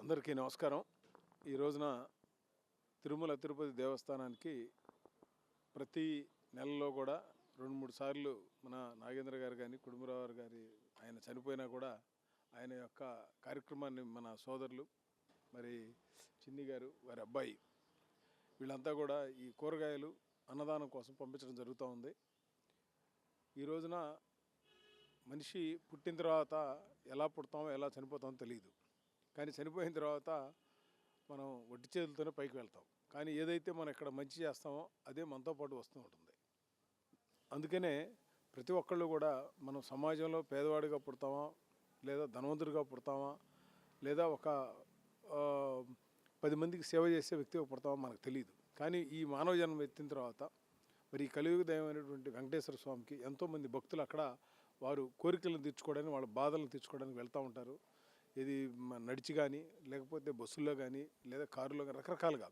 అందరికీ నమస్కారం. ఈ రోజున తిరుమల తిరుపతి దేవస్థానానికి ప్రతి నెలలో కూడా రెండు మూడు సార్లు మన నాగేంద్ర గారు కానీ కుటుంబరావు గారి ఆయన చనిపోయినా కూడా ఆయన యొక్క కార్యక్రమాన్ని మన సోదరులు మరి చిన్ని గారు వారి అబ్బాయి వీళ్ళంతా కూడా ఈ కూరగాయలు అన్నదానం కోసం పంపించడం జరుగుతూ ఉంది. ఈ రోజున మనిషి పుట్టిన తర్వాత ఎలా పుడతామో ఎలా చనిపోతామో తెలియదు కానీ చనిపోయిన తర్వాత మనం ఒట్టి చేతులతోనే పైకి వెళ్తాం. కానీ ఏదైతే మనం ఇక్కడ మంచి చేస్తామో అదే మనతో పాటు వస్తూ ఉంటుంది. అందుకనే ప్రతి ఒక్కళ్ళు కూడా మనం సమాజంలో పేదవాడిగా పుడతామా లేదా ధనవంతుడిగా పుడతామా లేదా ఒక పది మందికి సేవ చేసే వ్యక్తిగా పడతామో మనకు తెలియదు కానీ ఈ మానవ జన్మ ఎత్తిన తర్వాత మరి ఈ కలియుగ దైవమైనటువంటి వెంకటేశ్వర స్వామికి ఎంతోమంది భక్తులు అక్కడ వారు కోరికలను తీర్చుకోవడానికి వాళ్ళ బాధలను తీర్చుకోవడానికి వెళ్తూ ఉంటారు. ఇది నడిచి కానీ లేకపోతే బస్సుల్లో కానీ లేదా కారులో కానీ రకరకాలుగా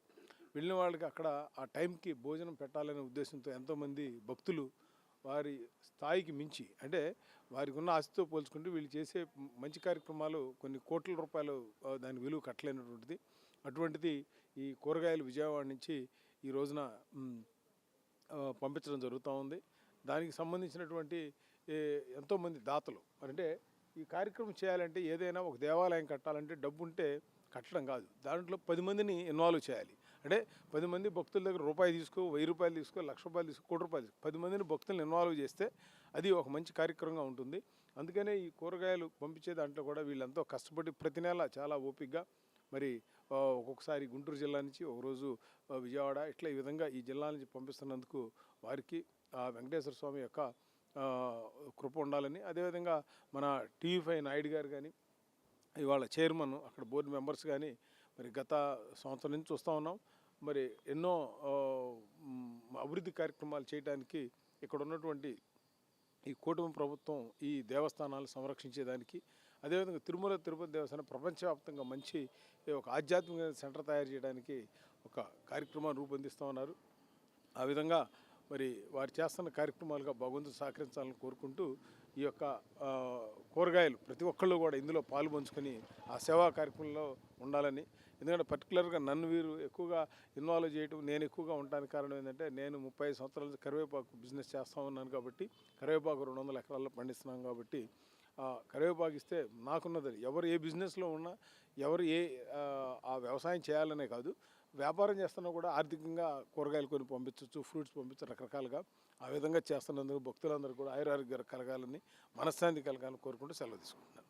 వెళ్ళిన వాళ్ళకి అక్కడ ఆ టైంకి భోజనం పెట్టాలనే ఉద్దేశంతో ఎంతోమంది భక్తులు వారి స్థాయికి మించి అంటే వారికి ఉన్న ఆస్తితో పోల్చుకుంటే వీళ్ళు చేసే మంచి కార్యక్రమాలు కొన్ని కోట్ల రూపాయలు దాని విలువ కట్టలేనటువంటిది. అటువంటిది ఈ కూరగాయలు విజయవాడ నుంచి ఈ రోజున పంపించడం జరుగుతూ ఉంది. దానికి సంబంధించినటువంటి ఎంతోమంది దాతలు అంటే ఈ కార్యక్రమం చేయాలంటే ఏదైనా ఒక దేవాలయం కట్టాలంటే డబ్బు ఉంటే కట్టడం కాదు. దాంట్లో పది మందిని ఇన్వాల్వ్ చేయాలి. అంటే పది మంది భక్తుల దగ్గర రూపాయి తీసుకో వెయ్యి రూపాయలు తీసుకో లక్ష రూపాయలు తీసుకో కోటి రూపాయలు తీసుకో పది మందిని భక్తులను ఇన్వాల్వ్ చేస్తే అది ఒక మంచి కార్యక్రమంగా ఉంటుంది. అందుకనే ఈ కూరగాయలు పంపించే దాంట్లో కూడా వీళ్ళంతా కష్టపడి ప్రతి నెల చాలా ఓపికగా మరి ఒక్కొక్కసారి గుంటూరు జిల్లా నుంచి ఒకరోజు విజయవాడ ఇట్లా ఈ విధంగా ఈ జిల్లా నుంచి పంపిస్తున్నందుకు వారికి ఆ వెంకటేశ్వర స్వామి యొక్క కృప ఉండాలని. అదేవిధంగా మన టీవీ ఫైవ్ నాయుడు గారు కానీ ఇవాళ చైర్మన్ అక్కడ బోర్డు మెంబర్స్ కానీ మరి గత సంవత్సరం నుంచి చూస్తూ ఉన్నాం. మరి ఎన్నో అభివృద్ధి కార్యక్రమాలు చేయడానికి ఇక్కడ ఉన్నటువంటి ఈ కూటమి ప్రభుత్వం ఈ దేవస్థానాలు సంరక్షించేదానికి అదేవిధంగా తిరుమల తిరుపతి దేవస్థానం ప్రపంచవ్యాప్తంగా మంచి ఒక ఆధ్యాత్మిక సెంటర్ తయారు చేయడానికి ఒక కార్యక్రమాన్ని రూపొందిస్తూ ఉన్నారు. ఆ విధంగా మరి వారు చేస్తున్న కార్యక్రమాలుగా భగవంతుడు సహకరించాలని కోరుకుంటూ ఈ యొక్క కూరగాయలు ప్రతి ఒక్కళ్ళు కూడా ఇందులో పాలు పంచుకొని ఆ సేవా కార్యక్రమంలో ఉండాలని. ఎందుకంటే పర్టికులర్గా నన్ను వీరు ఎక్కువగా ఇన్వాల్వ్ చేయటం నేను ఎక్కువగా ఉండడానికి కారణం ఏంటంటే నేను ముప్పై సంవత్సరాల నుంచి కరివేపాకు బిజినెస్ చేస్తూ ఉన్నాను కాబట్టి కరివేపాకు రెండు వందల ఎకరాల్లో పండిస్తున్నాను కాబట్టి కరివేపాకు ఇస్తే నాకున్నది ఎవరు ఏ బిజినెస్లో ఉన్నా ఎవరు ఏ ఆ, వ్యవసాయం చేయాలనే కాదు వ్యాపారం చేస్తున్నా కూడా ఆర్థికంగా కూరగాయలు కొని పంపించవచ్చు ఫ్రూట్స్ పంపించచ్చు రకరకాలుగా ఆ విధంగా చేస్తున్నందుకు భక్తులందరూ కూడా ఆయురారోగ్య కలగాలని మనశ్శాంతి కలగాలని కోరుకుంటూ సెలవు తీసుకుంటున్నాను.